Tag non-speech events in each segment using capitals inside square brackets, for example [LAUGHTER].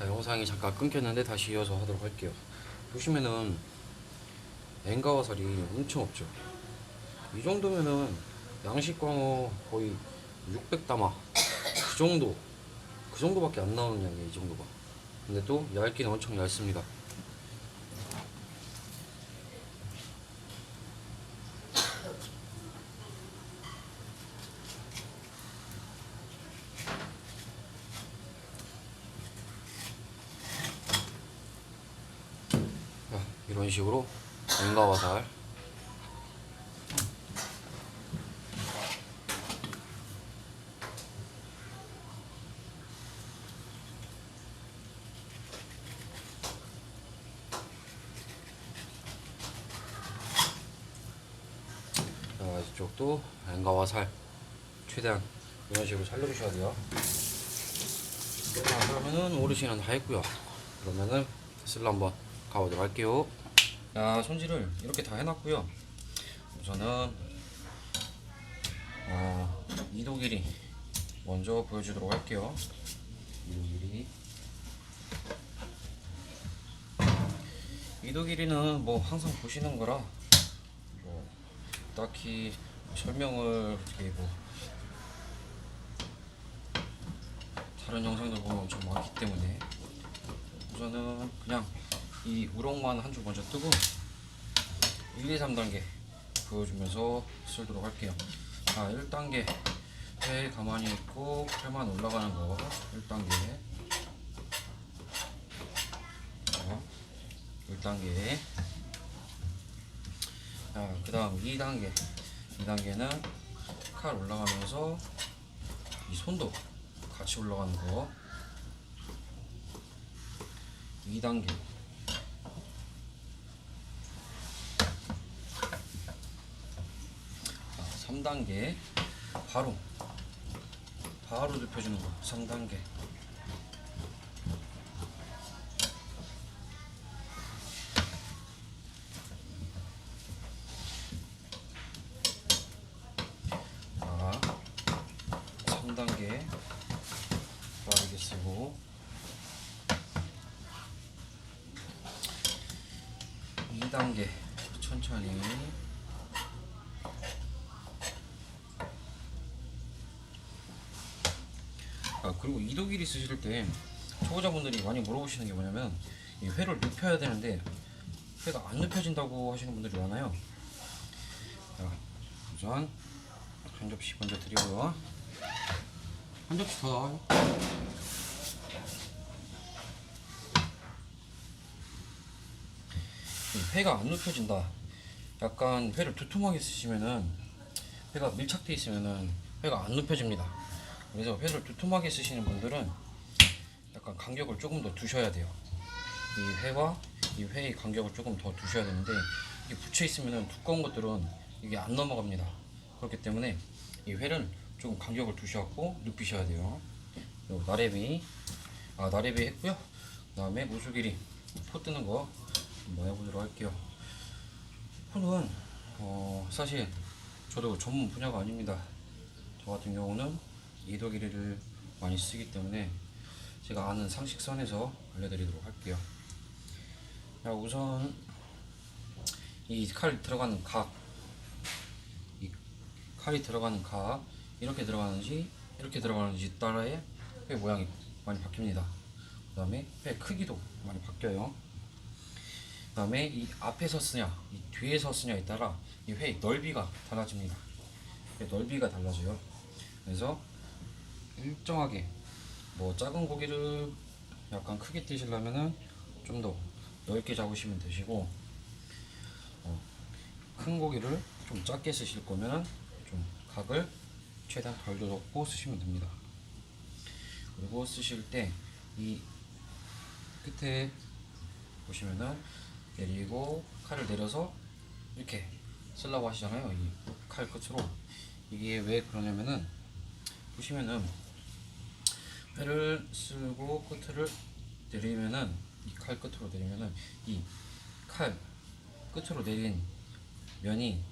자, 영상이 잠깐 끊겼는데 다시 이어서 하도록 할게요. 보시면은 엔가와 살이 엄청 없죠. 이 정도면은 양식광어 거의 600담아 그 정도 그 정도밖에 안 나오는 양이에요 이 정도가. 근데 또 얇기는 엄청 얇습니다. 자, 이런 식으로 엔가와 살 자, 이쪽도 엔가와 살 최대한 이런 식으로 살려주셔야 돼요. 자, 그러면은 오르시는 다 했고요. 그러면은 슬로 한번 가보도록 할게요. 자, 손질을 이렇게 다 해놨고요. 우선은 어, 이도 길이 먼저 보여주도록 할게요. 이도 길이 이도 길이는 뭐 항상 보시는 거라 뭐 딱히 설명을 어떻게 뭐 다른 영상들 보면 엄청 많기 때문에 우선은 그냥 이 우럭만 한 줄 먼저 뜨고 1, 2, 3단계 보여주면서 쓸도록 할게요. 자 1단계 회 가만히 있고 회만 올라가는 거. 1단계. 자 1단계. 자그 다음 2단계. 2단계는 칼 올라가면서 이 손도 같이 올라가는 거. 2단계 자, 3단계. 바로 바로 눕혀주는 거. 3단계. 자 3단계. 빠르게 쓰고. 2단계. 천천히 아 그리고 이도길이 쓰실 때 초보자분들이 많이 물어보시는 게 뭐냐면 이 회를 눕혀야 되는데 회가 안 눕혀진다고 하시는 분들이 많아요. 자 우선 한 접시 먼저 드리고요. 한 접시 더 나와요. 이 회가 안 눕혀진다. 약간 회를 두툼하게 쓰시면은 회가 밀착돼 있으면은 회가 안 눕혀집니다 그래서 회를 두툼하게 쓰시는 분들은 약간 간격을 조금 더 두셔야 돼요. 이 회와 이 회의 간격을 조금 더 두셔야 되는데 이 붙여 있으면 두꺼운 것들은 이게 안 넘어갑니다. 그렇기 때문에 이 회를 조금 간격을 두셔갖고 눕히셔야 돼요. 나래비 아 나래비 했고요. 그다음에 우수길이 포 뜨는 거 한번 해보도록 할게요. 포는 어, 사실 저도 전문 분야가 아닙니다. 저 같은 경우는 이도 길이를 많이 쓰기 때문에 제가 아는 상식선에서 알려드리도록 할게요. 자, 우선 이 칼 들어가는 각, 이 칼이 들어가는 각 이렇게 들어가는지 이렇게 들어가는지 따라에 회 모양이 많이 바뀝니다. 그 다음에 회 크기도 많이 바뀌어요. 그 다음에 이 앞에서 쓰냐, 이 뒤에서 쓰냐에 따라 이 회 넓이가 달라집니다. 회 넓이가 달라져요. 그래서 일정하게 뭐 작은 고기를 약간 크게 뜨시려면은 좀 더 넓게 잡으시면 되시고 어, 큰 고기를 좀 작게 쓰실 거면은 좀 각을 최대한 덜 넣고 쓰시면 됩니다. 그리고 쓰실 때 이 끝에 보시면은 내리고 칼을 내려서 이렇게 쓰려고 하시잖아요. 이 칼 끝으로 이게 왜 그러냐면은 보시면은 회를 쓰고 끝을 내리면은 이 칼 끝으로 내리면은 이 칼 끝으로 내린 면이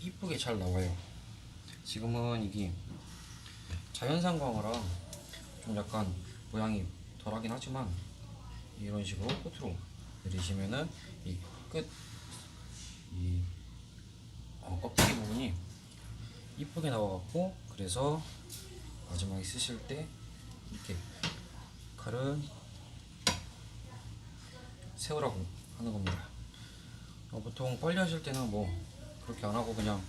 이쁘게 잘 나와요. 지금은 이게 자연산 광어랑 좀 약간 모양이 덜하긴 하지만 이런 식으로 끝으로 내리시면은 이 끝이 어, 껍데기 부분이 이쁘게 나와갖고 그래서 마지막에 쓰실 때 이렇게 칼은 세우라고 하는 겁니다. 어, 보통 빨리 하실 때는 뭐 그렇게 안 하고 그냥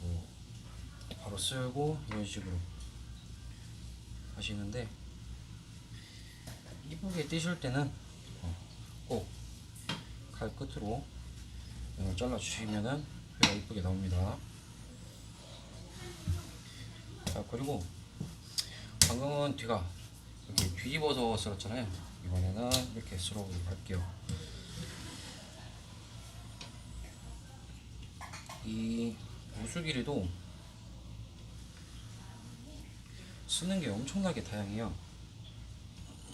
뭐 바로 쓸고 이런 식으로 하시는데 이쁘게 띄실 때는 어, 꼭칼 끝으로 면을 잘라 주시면은 회가 이쁘게 나옵니다. 자 그리고 방금은 뒤가 이렇게 뒤집어서 썰었잖아요. 이번에는 이렇게 썰어보도록 할게요. 이 무수기리도 쓰는 게 엄청나게 다양해요.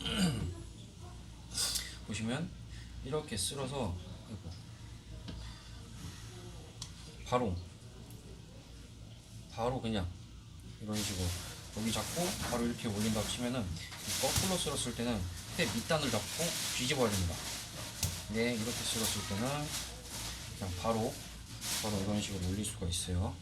[CLEARS THROAT] 보시면 이렇게 쓸어서 바로 바로 그냥 이런 식으로 여기 잡고 바로 이렇게 올린다고 치면은 이 거꾸로 쓸었을 때는 회 밑단을 잡고 뒤집어야 됩니다. 네 이렇게 쓸었을 때는 그냥 바로 바로 이런 식으로 올릴 수가 있어요.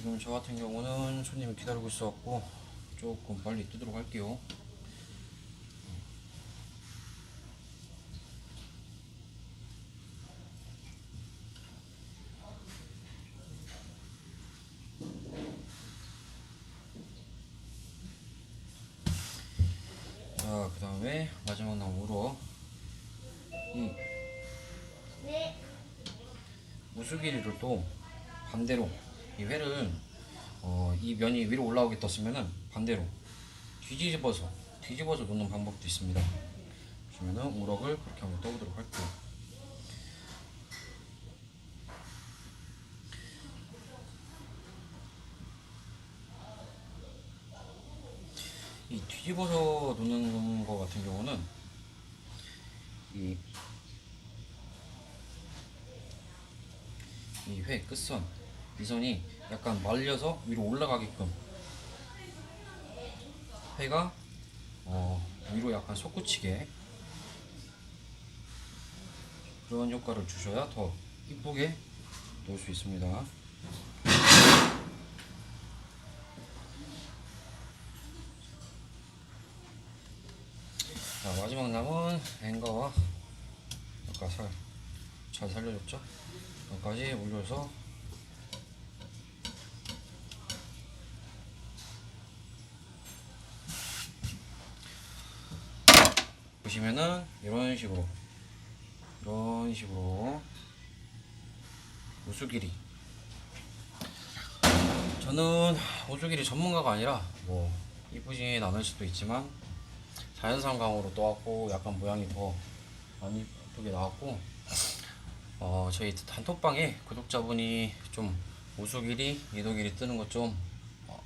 지금 저 같은 경우는 손님이 기다리고 있어갖고 조금 빨리 뜨도록 할게요. 자, 그 다음에 마지막 나무로 이 무수기리를 또 반대로 이 회를 어, 이 면이 위로 올라오게 떴으면은 반대로 뒤집어서 뒤집어서 놓는 방법도 있습니다. 보시면은 우럭을 그렇게 한번 떠보도록 할게요. 이 뒤집어서 놓는 거 같은 경우는 이 이 회 끝선 이 선이 약간 말려서 위로 올라가게끔 회가 어, 위로 약간 솟구치게 그런 효과를 주셔야 더 이쁘게 놓을 수 있습니다. 자, 마지막 남은 앵거와 아까 살, 잘 살려줬죠? 여기까지 올려서 보시면은 이런 식으로 이런 식으로 우수길이 저는 우수길이 전문가가 아니라 뭐 이쁘진 않을 수도 있지만 자연산 강으로 떠왔고 약간 모양이 더 많이 이쁘게 나왔고 어, 저희 단톡방에 구독자분이 좀 우수길이 이도길이 뜨는 것좀 어,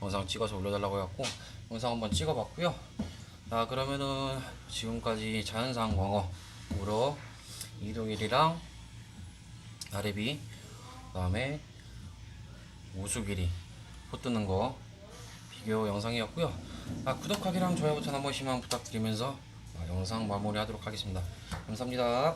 영상 찍어서 올려달라고 해갖고 영상 한번 찍어봤고요 자 그러면은 지금까지 자연산 광어 우럭 이도길이랑 나래비 그 다음에 우수길이 pot 뜨는 거 비교 영상이었고요. 아, 구독하기랑 좋아요 버튼 한 번씩만 부탁드리면서 아, 영상 마무리 하도록 하겠습니다. 감사합니다